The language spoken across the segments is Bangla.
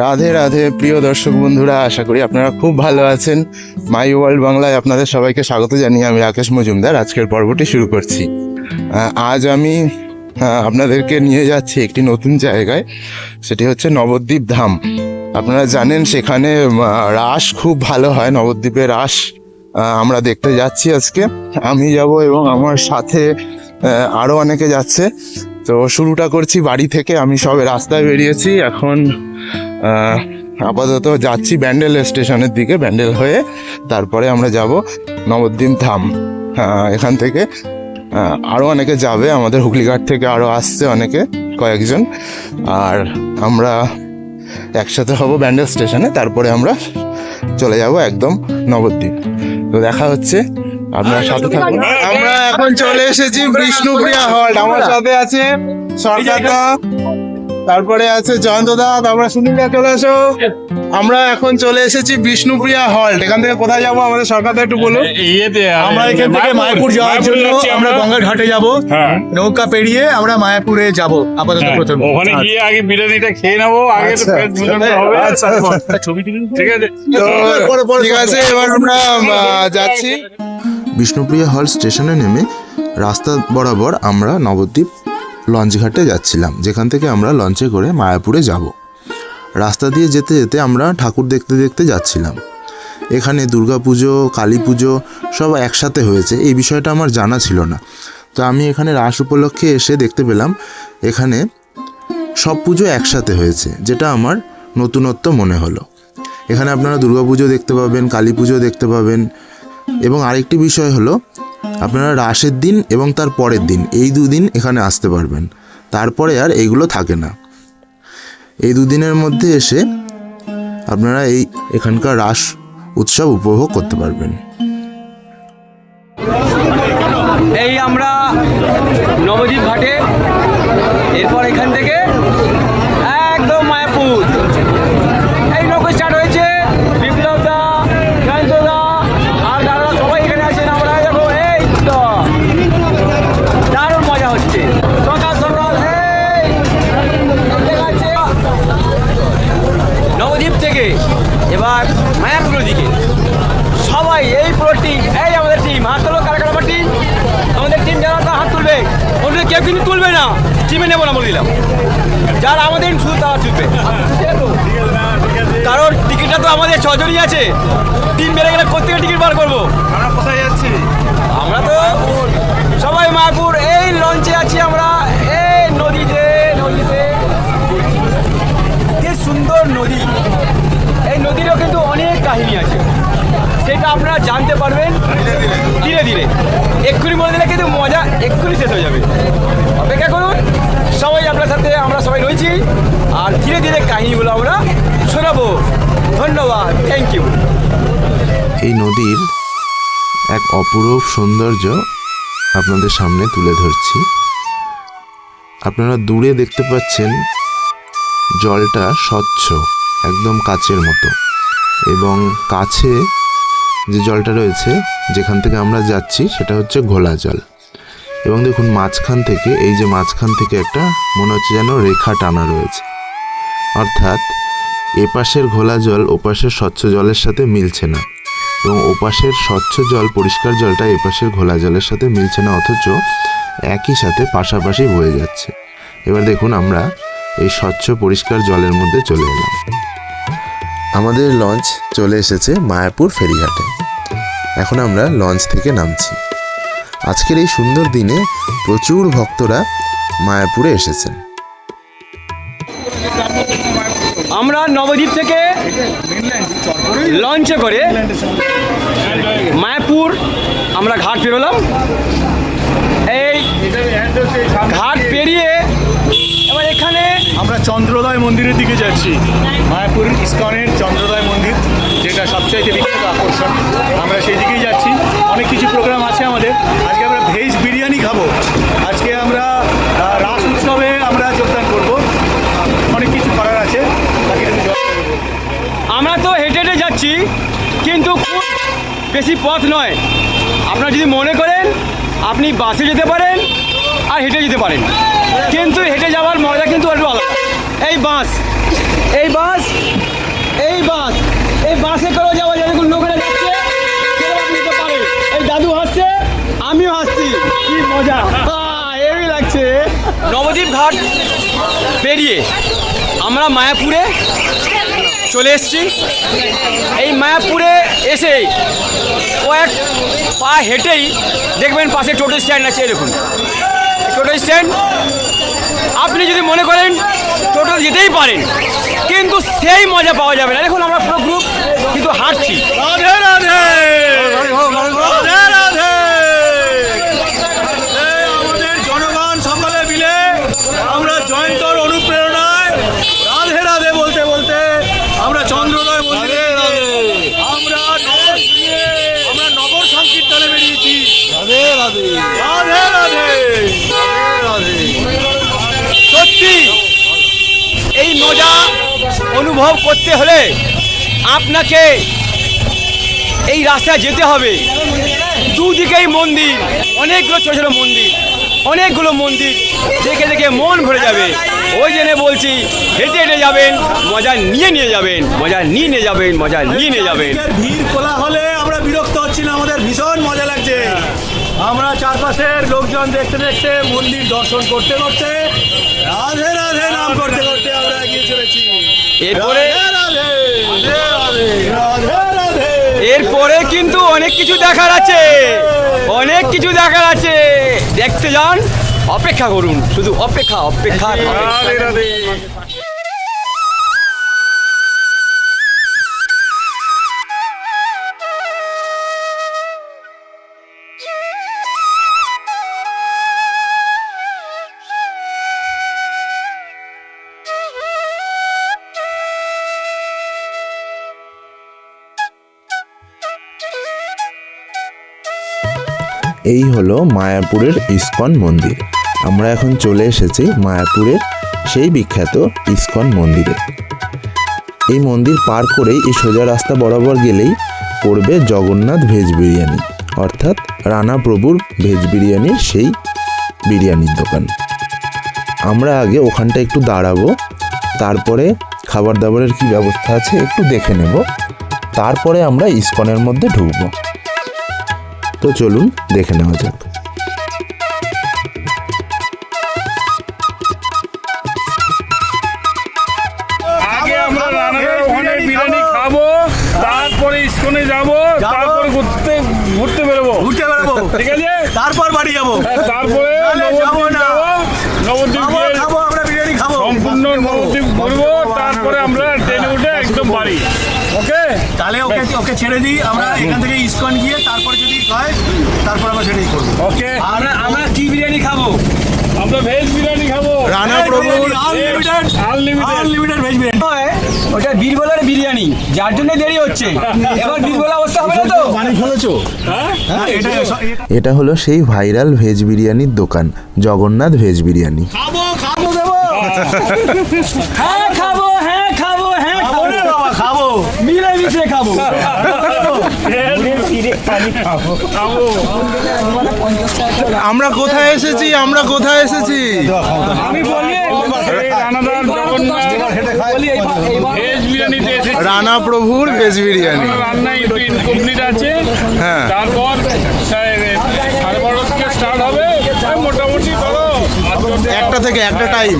রাধে রাধে, প্রিয় দর্শক বন্ধুরা, আশা করি আপনারা খুব ভালো আছেন। মাই ওয়ার্ল্ড বাংলায় আপনাদের সবাইকে স্বাগত জানিয়ে আমি রাকেশ মজুমদার। আজকের পর্বটি শুরু করছি। আজ আমি আপনাদেরকে নিয়ে যাচ্ছি একটি নতুন জায়গায়। সেটি হচ্ছে নবদ্বীপ ধাম। আপনারা জানেন সেখানে রাস খুব ভালো হয়, নবদ্বীপে রাস আমরা দেখতে যাচ্ছি আজকে। আমি যাব এবং আমার সাথে আরও অনেকে যাচ্ছে। তো শুরুটা করছি বাড়ি থেকে। আমি সবে রাস্তায় বেরিয়েছি। এখন আপাতত যাচ্ছি ব্যান্ডেল স্টেশনের দিকে ব্যান্ডেল হয়ে তারপরে আমরা যাব নবদ্বীপ ধাম। এখান থেকে আহ, আরও অনেকে যাবে আমাদের হুগলিঘাট থেকে আরও আসছে অনেকে কয়েকজন। আর আমরা একসাথে হব ব্যান্ডেল স্টেশনে তারপরে আমরা চলে যাব একদম নবদ্বীপ। তো দেখা হচ্ছে আপনার সাথে থাকুন। আমরা এখন চলে এসেছি বিষ্ণুপ্রিয়া হল্ট আমার সাথে আছে সরকারদা তারপরে আছে জয়ন্তদা তারপরে সুনীলদা চলে এসো। আমরা এখন চলে এসেছি বিষ্ণুপ্রিয়া হল্ট এখান থেকে কোথায় যাব? আমাদের সরকারদা একটু বলুন। আমরা এখান থেকে মায়াপুর। যাওয়ার জন্য আমরা গঙ্গার ঘাটে যাব। হ্যাঁ। নৌকা পেরিয়ে আমরা মায়াপুরে যাব। আপাতত হ্যাঁ, প্রথমে। ওখানে গিয়ে আগে বিরিয়ানিটা খেয়ে নেব আগে আচ্ছা, আচ্ছা, আচ্ছা। ঠিক আছে। পরে, পরে ঠিক আছে এবার আমরা যাচ্ছি। বিষ্ণুপ্রিয়া হল স্টেশনে নেমে রাস্তা বরাবর আমরা নবদ্বীপ লঞ্চ ঘাটে যাচ্ছিলাম, যেখান থেকে আমরা লঞ্চে করে মায়াপুরে যাব। রাস্তা দিয়ে যেতে যেতে আমরা ঠাকুর দেখতে দেখতে যাচ্ছিলাম। এখানে দুর্গাপুজো কালী পুজো সব একসাথে হয়েছে, এই বিষয়টা আমার জানা ছিল না। তো আমি এখানে রাস উপলক্ষে এসে দেখতে পেলাম, এখানে সব পুজো একসাথে হয়েছে, যেটা আমার নতুনত্ব মনে হলো। এখানে আপনারা দুর্গাপুজো দেখতে পাবেন কালী পুজো দেখতে পাবেন। এবং আরেকটি বিষয় হলো আপনারা রাসের দিন এবং তার পরের দিন, এই দুদিন এখানে আসতে পারবেন। তারপরে আর এইগুলো থাকে না। এই দুদিনের মধ্যে এসে আপনারা এই এখানকার রাস উৎসব উপভোগ করতে পারবেন। এই আমরা নবদ্বীপ ঘাটে এরপর এখান থেকে একদম মায়াপুর এই নৌকো স্টার্ট হয়েছে বিপ্লব দা জয়ন্ত দা আর দাদা সবাই এখানে আছেন আমরা দেখো এই তো দারুণ মজা হচ্ছে সকাল সকাল এই দেখা যাচ্ছে। নবদ্বীপ থেকে এবার মায়াপুরের দিকে সবাই এই পুরো এই আমাদের টিম হাত তোলো, কারা কারা আমাদের টিম যারা তারা হাত তুলবে। ওদের কেউ কিন্তু তুলবে না। টিমে নেব না, বলে দিলাম। যারা আমাদের শুধু তারা তুলবে। কারণ টিকিটটা তো আমাদের ছজনই আছে। টিম বেড়ে গেলে কোথেকে টিকিট বার করব। আমরা কোথায় যাচ্ছি আমরা তো সবাই মায়াপুর এই লঞ্চে আছি আমরা এই নদীতে নদীতে কি সুন্দর নদী এই নদীরও কিন্তু অনেক কাহিনী আছে। সেটা আপনারা জানতে পারবেন ধীরে ধীরে। এক্ষুনি বলে দিলে কিন্তু মজা এক্ষুনি শেষ হয়ে যাবে। অপেক্ষা করুন, সবাই আপনার সাথে আমরা সবাই রয়েছি। আর ধীরে ধীরে কাহিনীগুলো আমরা শোনাবো। ধন্যবাদ থ্যাংক ইউ এই নদীর এক অপরূপ সৌন্দর্য আপনাদের সামনে তুলে ধরছি। আপনারা দূরে দেখতে পাচ্ছেন জলটা স্বচ্ছ, একদম কাচের মতো। এবং কাছে যে জলটা রয়েছে, যেখান থেকে আমরা যাচ্ছি, সেটা হচ্ছে ঘোলা জল। এবং দেখুন, মাঝখান থেকে, এই যে মাঝখান থেকে একটা, মনে হচ্ছে যেন রেখা টানা রয়েছে। অর্থাৎ, এপাশের ঘোলা জল ওপাশের স্বচ্ছ জলের সাথে মিলছে না। এবং ওপাশের স্বচ্ছ জল, পরিষ্কার জলটা এপাশের ঘোলা জলের সাথে মিলছে না, অথচ একই সাথে পাশাপাশি বয়ে যাচ্ছে। এবার দেখুন, আমরা এই স্বচ্ছ, পরিষ্কার জলের মধ্যে চলে এলাম। আমাদের লঞ্চ চলে এসেছে মায়াপুর ফেরিঘাটে। এখন আমরা লঞ্চ থেকে নামছি। আজকের এই সুন্দর দিনে প্রচুর ভক্তরা মায়াপুরে এসেছেন। আমরা নবদ্বীপ থেকে লঞ্চে করে মায়াপুর আমরা ঘাট পেরোলাম। এই ঘাট পেরিয়ে আমরা চন্দ্রোদয় মন্দিরের দিকে যাচ্ছি। মায়াপুর ইস্কনের চন্দ্রোদয় মন্দির, যেটা সবচাইতে বিখ্যাত আকর্ষণ। আমরা সেই দিকেই যাচ্ছি। অনেক কিছু প্রোগ্রাম আছে আমাদের। আজকে আমরা ভেজ বিরিয়ানি খাব। আজকে আমরা রাস উৎসবে আমরা যোগদান করব। অনেক কিছু করার আছে। আমরা তো হেঁটে হেঁটে যাচ্ছি, কিন্তু খুব বেশি পথ নয়। আপনারা যদি মনে করেন, আপনি বাসে যেতে পারেন আর হেঁটে যেতে পারেন। কিন্তু হেঁটে যাওয়ার মজা কিন্তু একটু আলাদা। এই বাস এই বাস এই বাস, এই বাসে করে যাওয়া দেখুন লোকেরা যাচ্ছে এই দাদু হাসছে, আমিও হাসছি। কি মজা। হেভি লাগছে। নবদ্বীপ ঘাট পেরিয়ে আমরা মায়াপুরে চলে এসেছি। এই মায়াপুরে এসে কয়েক পা হেঁটেই দেখবেন পাশে টোটো স্ট্যান্ড আছে এই দেখুন টোটো স্ট্যান্ড আপনি যদি মনে করেন টোটো যেতেই পারেন, কিন্তু সেই মজা পাওয়া যাবে না। দেখুন, আমরা পুরো গ্রুপ কিন্তু হাঁটছি রাধে রাধে রাধে এই আমাদের জনগণ সকলে মিলে আমরা জয়ন্তর অনুপ্রেরণায় রাধে রাধে বলতে বলতে আমরা চন্দ্রোদয় মন্দিরে আমরা নগর আমরা নগর সংকীর্তনে বেরিয়েছি রাধে রাধে রাধে রাধে রাধে সত্যি এই মজা অনুভব করতে হলে আপনাকে এই রাস্তায় যেতে হবে। দুদিকেই মন্দির অনেকগুলো ছোটো ছোটো মন্দির অনেকগুলো মন্দির দেখে দেখে মন ভরে যাবে। ওই জন্য বলছি হেঁটে হেঁটে যাবেন মজা নিয়ে নিয়ে যাবেন মজা নিয়ে নিয়ে যাবেন মজা নিয়ে নিয়ে যাবেন। ভিড় খোলা হলে আমরা বিরক্ত হচ্ছি না আমাদের ভীষণ মজা লাগছে। আমরা চারপাশের লোকজন দেখতে দেখতে মন্দির দর্শন করতে করতে রাধে রাধে নাম করতে করতে আমরা এগিয়ে চলেছি এরপরে এরপরে কিন্তু অনেক কিছু দেখার আছে। অনেক কিছু দেখার আছে। দেখতে যান অপেক্ষা করুন শুধু অপেক্ষা অপেক্ষা এই হলো মায়াপুরের ইস্কন মন্দির। আমরা এখন চলে এসেছি মায়াপুরের সেই বিখ্যাত ইস্কন মন্দিরে। এই মন্দির পার করেই এই সোজা রাস্তা বরাবর গেলেই পড়বে জগন্নাথ ভেজ বিরিয়ানি, অর্থাৎ রানা প্রভুর ভেজ বিরিয়ানির সেই বিরিয়ানির দোকান। আমরা আগে ওখানটা একটু দাঁড়াবো, তারপরে খাবার দাবারের কি ব্যবস্থা আছে একটু দেখে নেব, তারপরে আমরা ইস্কনের মধ্যে ঢুকবো। তো চলুন দেখে নেওয়া যাক। তারপরে ইস্কনে যাব তারপরে ঘুরতে ঘুরতে বেরোবো। ঘুরতে বেড়াবো ঠিক আছে? তারপর বাড়ি যাব। হ্যাঁ, তারপরে যাব নবদ্বীপ না। যাব নবদ্বীপ খাব গিয়ে খাব আমরা বিরিয়ানি খাব। সম্পূর্ণ নবদ্বীপ ঘুরবো তারপরে আমরা ট্রেনে উঠে একদম বাড়ি। ওকে? তাহলে ওকে ওকে ছেড়ে দিই। আমরা এখান থেকে ইস্কন গিয়ে তারপর হয় তারপর আমরা সেটাই করব। ওকে আমরা আমরা কি বিরিয়ানি খাব? আমরা ভেজ বিরিয়ানি খাব। রানা প্রভুর unlimited unlimited unlimited veg biryani. ওটা বীরবলার বিরিয়ানি যার জন্য দেরি হচ্ছে। এবার বীরবলা অবস্থা হবে না তো? পানি ফেলেছো? হ্যাঁ? এটা এটা- এটা হলো সেই ভাইরাল ভেজ বিরিয়ানির দোকান জগন্নাথ ভেজ বিরিয়ানি। খাব খাব দেবো। হ্যাঁ খাব হ্যাঁ খাব হ্যাঁ খাব। খাব খাব। মিলে মিশে খাব খাব আমরা কোথায় এসেছি? আমরা কোথায় এসেছি? আমি বলি রানাদার জগন্নাথ বলি এইবার এইবার ভেজ বিরিয়ানিতে এসেছি। রানা প্রভুর ভেজ বিরিয়ানি। রান্না একটু আছে। হ্যাঁ। তারপর সাড়ে সাড়ে বারোটা থেকে স্টার্ট হবে। মোটামুটি ধরো একটা থেকে একটা টাইম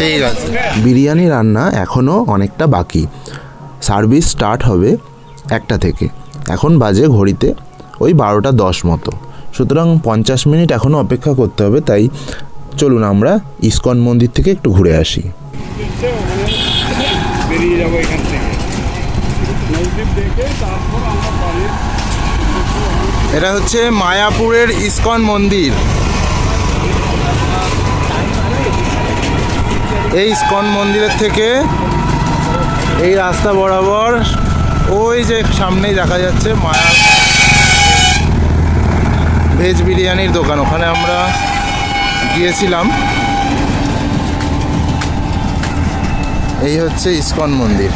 ঠিক আছে। বিরিয়ানি রান্না এখনও অনেকটা বাকি। সার্ভিস স্টার্ট হবে একটা থেকে। এখন বাজে ঘড়িতে ওই বারোটা দশ মতো। সুতরাং পঞ্চাশ মিনিট এখনও অপেক্ষা করতে হবে তাই চলুন আমরা ইস্কন মন্দির থেকে একটু ঘুরে আসি। বেরিয়ে যাব এখান থেকে। নদীপ দেখে তারপর আমরা বাড়ির এটা হচ্ছে মায়াপুরের ইস্কন মন্দির। এই ইস্কন মন্দিরের থেকে এই রাস্তা বরাবর, ওই যে সামনেই দেখা যাচ্ছে মায়া ভেজ বিরিয়ানির দোকান। ওখানে আমরা গিয়েছিলাম। এই হচ্ছে ইস্কন মন্দির।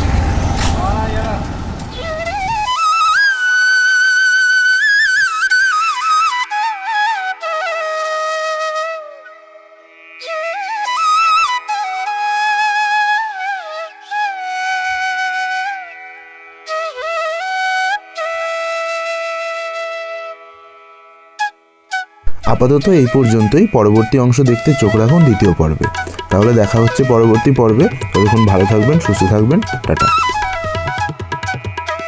আপাতত এই পর্যন্তই। পরবর্তী অংশ দেখতে চোখ রাখুন, দ্বিতীয় পর্বে। তাহলে দেখা হচ্ছে পরবর্তী পর্বে। ততক্ষণ ভালো থাকবেন, সুস্থ থাকবেন। টাটা।